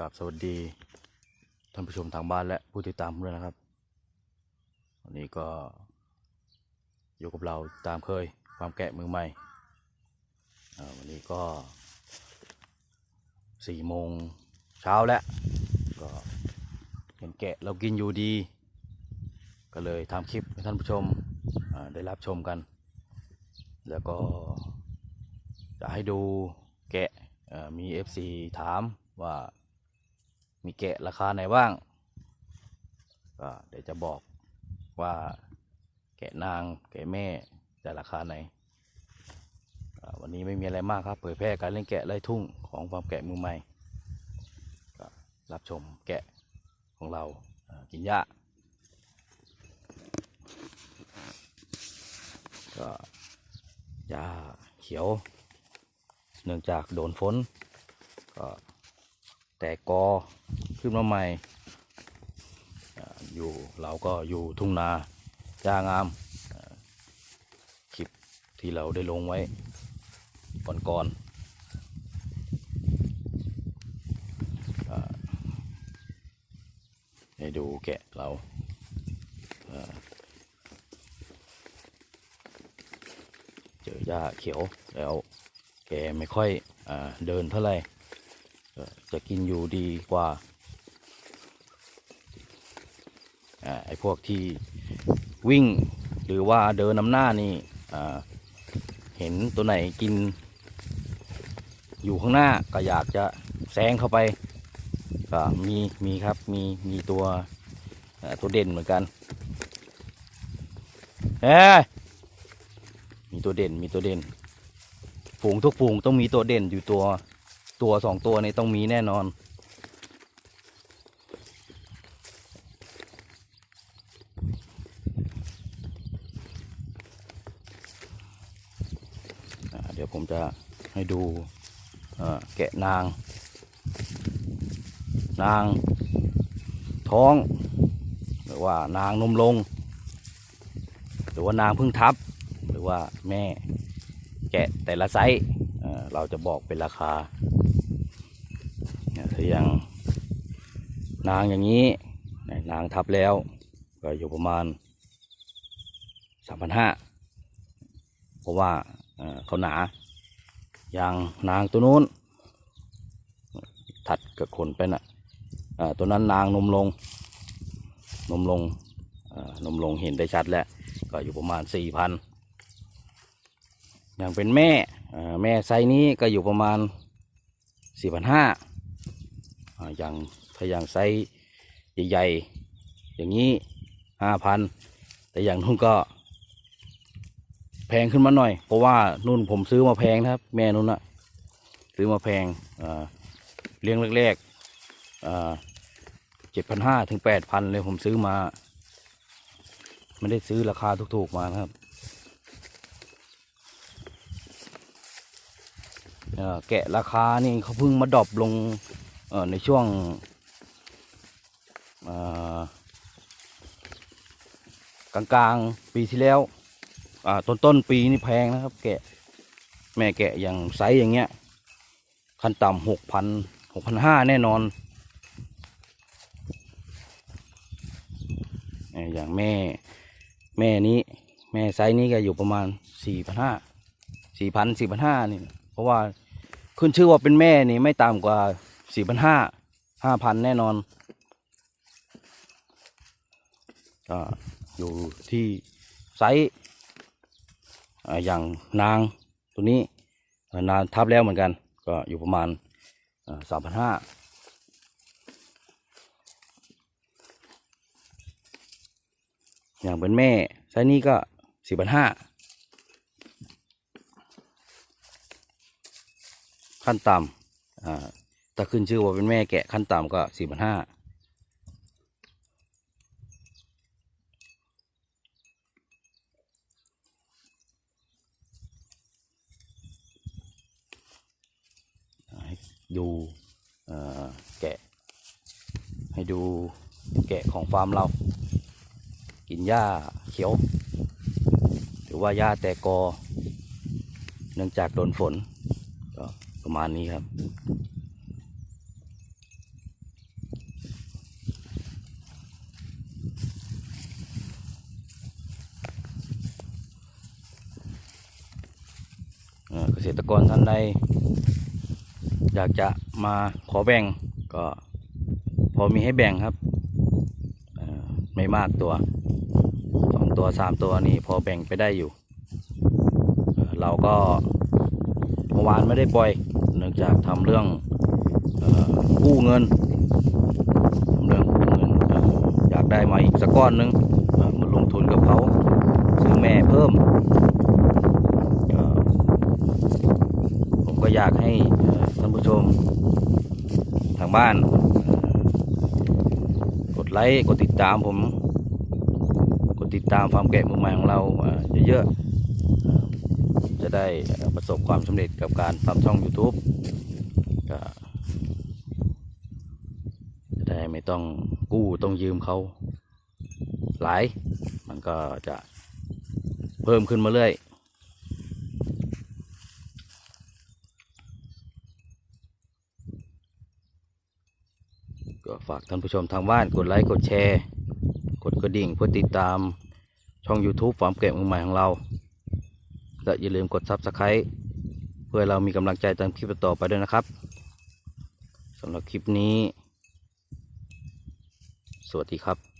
กับสวัสดีท่านผู้ชมทางบ้านและผู้ติดตามด้วยนะครับ วันนี้ก็อยู่กับเราตามเคยความแกะมือใหม่ วันนี้ก็สี่โมงเช้าแล้ว ก็เห็นแกะเรากินอยู่ดี ก็เลยทำคลิปให้ท่านผู้ชมได้รับชมกัน แล้วก็จะให้ดูแกะเอ่อมี FC ถามว่า มีแกะราคาไหนบ้างก็เดี๋ยวจะบอกว่าแกะนางแกะแม่จะราคาไหนวันนี้ไม่มีอะไรมากครับ เผยแพร่การเล่นแกะไล่ทุ่งของความแกะมือใหม่รับชมแกะของเราอ่ากินหญ้าก็หญ้าเขียว เนื่องจากโดนฝนก็ แตกกอขึ้นมาใหม่ อยู่เราก็อยู่ทุ่งนาหญ้างามคลิปที่เราได้ลงไว้ก่อนๆอ่าให้ดูแกะเราเจอหญ้าเขียวแล้วแกไม่ค่อยอเดินเท่าไหร่ จะกินอยู่ดีกว่าอไอ้พวกที่วิ่งหรือว่าเดินนำหน้านี่เห็นตัวไหนกิน อยู่ข้างหน้าก็อยากจะแซงเข้าไปก็มีมีครับมีมีตัวตัวเด่นเหมือนกันเอ้มีตัวเด่นมีตัวเด่นฝูงทุกฝูงต้องมีตัวเด่นอยู่ตัว ตัวสองตัวนี้ต้องมีแน่นอน เดี๋ยวผมจะให้ดูแกะนาง นางท้องหรือว่านางนมลง หรือว่านางพึ่งทับ หรือว่าแม่แกะแต่ละไซส์เราจะบอกเป็นราคา เนี่ยถ้าอย่างนางอย่างนี้นางทับแล้ว ก็อยู่ประมาณสามพันห้าเพราะว่าเขาหนา อย่างนางตัวนู้น ถัดกับขนไปน่ะเอ่อตัวนั้นนางนมลง นมลงนมลงเห็นได้ชัดแล้ว ก็อยู่ประมาณสี่พันอย่างเป็นแม่แม่ไซนี้ก็อยู่ประมาณสี่พันห้า อย่างถ้าอย่างไซส์ใหญ่ๆอย่างนี้ห้าพันแต่อย่างนู้นก็ แพงขึ้นมาหน่อย เพราะว่านุ่นผมซื้อมาแพงครับ แม่นุ่นอะซื้อมาแพงเลี้ยงแรกๆเจ็ดพันห้าถึงแปดพันเลยผมซื้อมาไม่ได้ซื้อราคาถูกๆมานะครับแกะราคานี่เขาเพิ่งมาดรอปลง ในช่วงเอ่อกลางปีที่แล้วต้นต้นปีนี่แพงนะครับ แกะแม่แกะอย่างไซส์อย่างเงี้ยขั้นต่ำหกพันหกพันห้าแน่นอนเอ่ออย่างแม่แม่นี้ แม่ไซส์นี้ก็อยู่ประมาณสี่พันห้าสี่พันสี่พันห้านี่ เพราะว่าขึ้นชื่อว่าเป็นแม่นี่ไม่ต่ำกว่า สี่พันห้าห้าพันแน่นอนก็อยู่ที่ไซส์อย่างนางตัวนี้นางทับแล้วเหมือนกัน ก็อยู่ประมาณสามพันห้าอย่างเป็นแม่ไซส์นี้ก็สี่พันห้าขั้นต่ำอ่า ถ้าขึ้นชื่อว่าเป็นแม่แกะขั้นต่ำก็สี่พันห้าให้ดูแกะ ให้ดูแกะของฟาร์มเรา กินหญ้าเขียว หรือว่าหญ้าแตกกอ เนื่องจากโดนฝนก็ประมาณนี้ครับ เกษตรกรท่านใดอยากจะมาขอแบ่งก็พอมีให้แบ่งครับไม่มากตัวสองตัวสามตัวนี่พอแบ่งไปได้อยู่ เราก็เมื่อวานไม่ได้ปล่อยเนื่องจากทำเรื่องออกู้เงินทำเรื่องกู้เงินออยากได้มาอีกสักก้อนหนึงเอ่อมาลงทุนกับเขาซื้อแม่เพิ่มเอ่อผม ก็อยากให้ท่านผู้ชม ทางบ้าน กดไลค์กดติดตามผม กดติดตามฟามแกะมือใหม่ของเราเยอะๆจะได้ประสบความสำเร็จกับการทำช่อง YouTube ก็จะได้ไม่ต้องกู้ต้องยืมเขาหลาย มันก็จะเพิ่มขึ้นมาเรื่อย ก็ ฝากท่านผู้ชมทางบ้านกดไลค์กดแชร์ กดกระดิ่งเพื่อติดตามช่อง YouTube ฟาร์มเกะมือใหม่ของเรา และอย่าลืมกด Subscribe เพื่อเรามีกำลังใจทำคลิปต่อไปด้วยนะครับสำหรับคลิปนี้ สวัสดีครับ